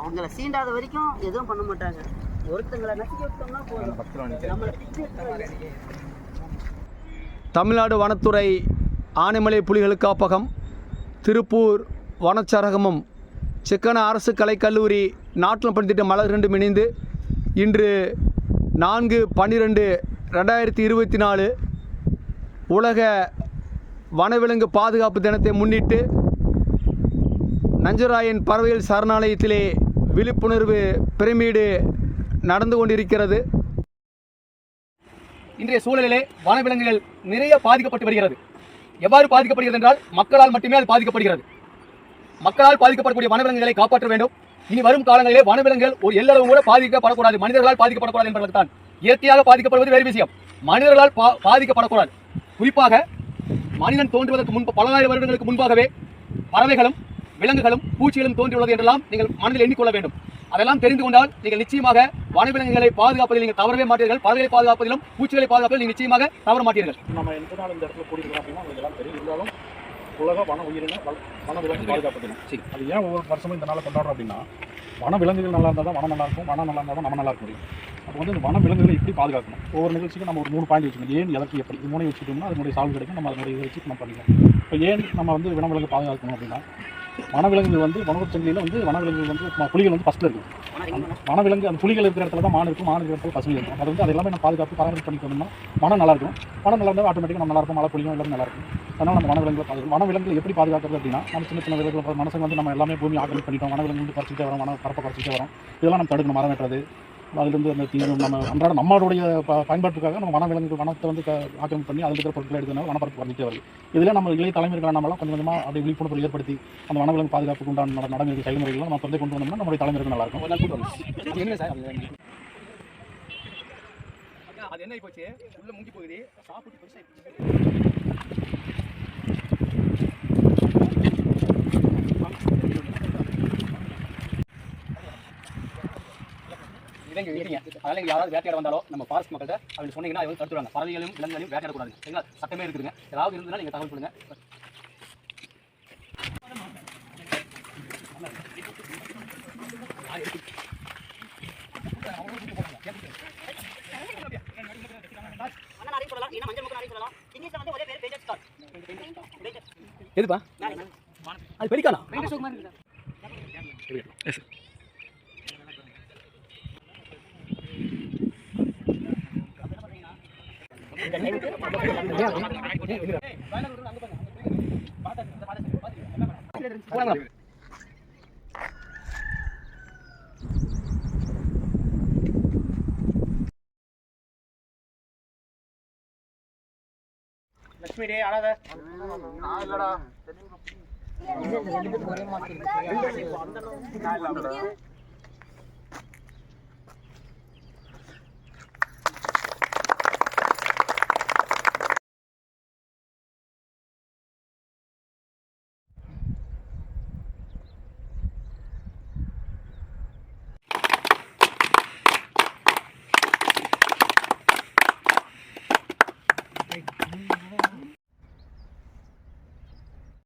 அவங்கள சீண்டாத வரைக்கும் எதுவும் பண்ண மாட்டாங்க. ஒருத்தங்களை நசுக்கி விட்டோம்னா போதும். தமிழ்நாடு வனத்துறை ஆனைமலை புலிகள் காப்பகம் திருப்பூர் வனச்சரகமும் சிக்கன அரசு கலைக்கல்லூரி நாட்டில் பணித்திட்ட மலர் ரெண்டும் இணைந்து இன்று நான்கு பன்னிரெண்டு ரெண்டாயிரத்தி இருபத்தி நாலு உலக வனவிலங்கு பாதுகாப்பு தினத்தை முன்னிட்டு நஞ்சராயன் பறவைகள் சரணாலயத்திலே விழிப்புணர்வு பிரமீடு நடந்து கொண்டிருக்கிறது. இன்றைய சூழலிலே வனவிலங்குகள் நிறைய பாதிக்கப்பட்டு வருகிறது. எவ்வாறு பாதிக்கப்படுகிறது என்றால் மக்களால் மட்டுமே அது பாதிக்கப்படுகிறது. மக்களால் பாதிக்கப்படக்கூடிய வனவிலங்குகளை காப்பாற்ற வேண்டும். இனி வரும் காலங்களிலே வனவிலங்குகள் ஒரு எல்லளவு கூட பாதிக்கப்படக்கூடாது. மனிதர்களால் பாதிக்கப்படக்கூடாது என்பதற்கான் இயற்கையாக பாதிக்கப்படுவது வேறு விஷயம். மனிதர்களால் பா- பாதிக்கப்படக்கூடாது. குறிப்பாக மனிதன் தோன்றுவதற்கு முன்பு பல்லாயிரம் வருடங்களுக்கு முன்பாகவே பறவைகளும் விலங்குகளும் பூச்சிகளும் தோன்றியுள்ளது என்றெல்லாம் நீங்கள் மனதில் எண்ணிக்கொள்ள வேண்டும். அதெல்லாம் தெரிந்து கொண்டால் நீங்கள் நிச்சயமாக வனவிலங்குகளை பாதுகாப்பதில் நீங்கள் தவறவே மாட்டீர்கள். பறவைகளை பாதுகாப்பதிலும் பூச்சிகளை பாதுகாப்பதில் நீங்கள் நிச்சயமாக தவற மாட்டீர்கள். நம்ம எந்த நாள் இந்த இடத்துல கூடியிருக்கோம் அப்படின்னா எல்லாம் தெரியும். இருந்தாலும் உலக வன உயிரின வன விலங்கு பாதுகாப்பு தினம் சரி. அது ஏன் ஒவ்வொரு வருஷமும் இந்த நாளை கொண்டாடுறோம் அப்படின்னா வன விலங்குகள் நல்லா இருந்தால் தான் வனம் நல்லா இருக்கும் வனம் நல்லா இருந்தால் தான் நம்ம நல்லா இருக்க முடியும். அப்போ வந்து இந்த வன விலங்குகளை எப்படி பாதுகாக்கணும்? ஒவ்வொரு நிகழ்ச்சிக்கும் நம்ம ஒரு மூணு பாயிண்ட் வச்சுக்கணும். ஏன் எதற்கு எப்படி? இது மூணு வச்சுக்கிட்டோம்னா அதனுடைய சால்வ் கிடைக்கும் நம்ம அதனுடைய வச்சு நம்ம பண்ணிக்கலாம். இப்போ ஏன் நம்ம வந்து வனவிலங்கு பாதுகாக்கணும் அப்படின்னா வனவிலங்குகள் வந்து வனவர் சங்கிலியில் வந்து வனவிலங்குகள் வந்து புலிகள் வந்து ஃபஸ்ட்டில் இருக்கும். வனவிலங்கு அந்த புலிகள் இருக்கிற இடத்துல தான் மான் இருக்கும். மான் இருக்கிற இடத்துல பசுமை இருக்கும். அது வந்து அது எல்லாமே நம்ம பாதுகாப்பு பராமரிப்பு பண்ணிக்கணும்னா மனம் நல்லா இருக்கும். மனம் நல்லா இருந்தால் ஆட்டோமேட்டிக்காக நம்ம நல்லா இருக்கும். மழை புலியும் எல்லாமே நல்லா இருக்கும். அதனால் நம்ம வனவிலங்குகளை பாதுகாக்கும் வனவிலங்குகள் எப்படி பாதுகாக்கிறது அப்படின்னா நம்ம சின்ன சின்ன விலங்குகள் மனசுக்கு வந்து நம்ம எல்லாமே பூமி ஆக்கிரமிப்பு பண்ணிட்டோம். வனவிலங்கு வந்து குறைச்சிட்டே வரோம் வன பரப்பை குறைச்சிட்டே வரோம். இதெல்லாம் நம்ம தடுக்கணும் மரம் வெட்டுறது. அதுலேருந்து அந்த தீங்கு நம்ம அன்றாட நம்மளுடைய பயன்பாட்டுக்காக நம்ம வனவிலங்கு வனத்தை வந்து ஆக்கிரமிப்பு பண்ணி அதில் இருக்கிற பொருட்களை எடுத்தனால வனப்பரப்பு குறைஞ்சிட்டே வருது. இதில் நம்ம இளைய தலைமுறைகள் நம்மளாம் கொஞ்சம் கொஞ்சமாக அப்படி விழிப்புணர்வு ஏற்படுத்தி அந்த வனவிலங்கு பாதுகாப்புக்கு உண்டான நட- நடைமுறை செயல்முறைகளை நம்ம தொடர்ந்து கொண்டு வந்தோம்னா நம்மளுடைய தலைமுறைக்கு நல்லா இருக்கும். என்ன சார்? அது என்ன? போச்சு? உள்ள முங்கி போகுது. சாப்பிட்டு பெருசா இறங்கி இருங்க அதனால இங்க யாராவது வேட்டையாட வந்தாலோ நம்ம ஃபாரஸ்ட் மக்கள்கிட்ட அப்படி சொன்னீங்கன்னா அவங்க தடுத்துருவாங்க. பறவைகளையும் விலங்குகளையும் வேட்டையாடக்கூடாது சரிங்களா? சட்டமே இருக்குதுங்க. ஏதாவது இருந்ததுன்னா நீங்க தகவல் கொடுங்க அண்ணா நிறைய சொல்லலாம் இல்லைன்னா மஞ்சள் முக்கு நிறைய சொல்லலாம் இங்கிலீஷ்ல வந்து ஒரே பேர் பேஜஸ் கார்டு எதுப்பா அது பெரிக்கானா லட்சுமி டே ஆடாத இல்ல இல்ல ரெண்டு பேரும் ஒரே மாதிரி இருக்கு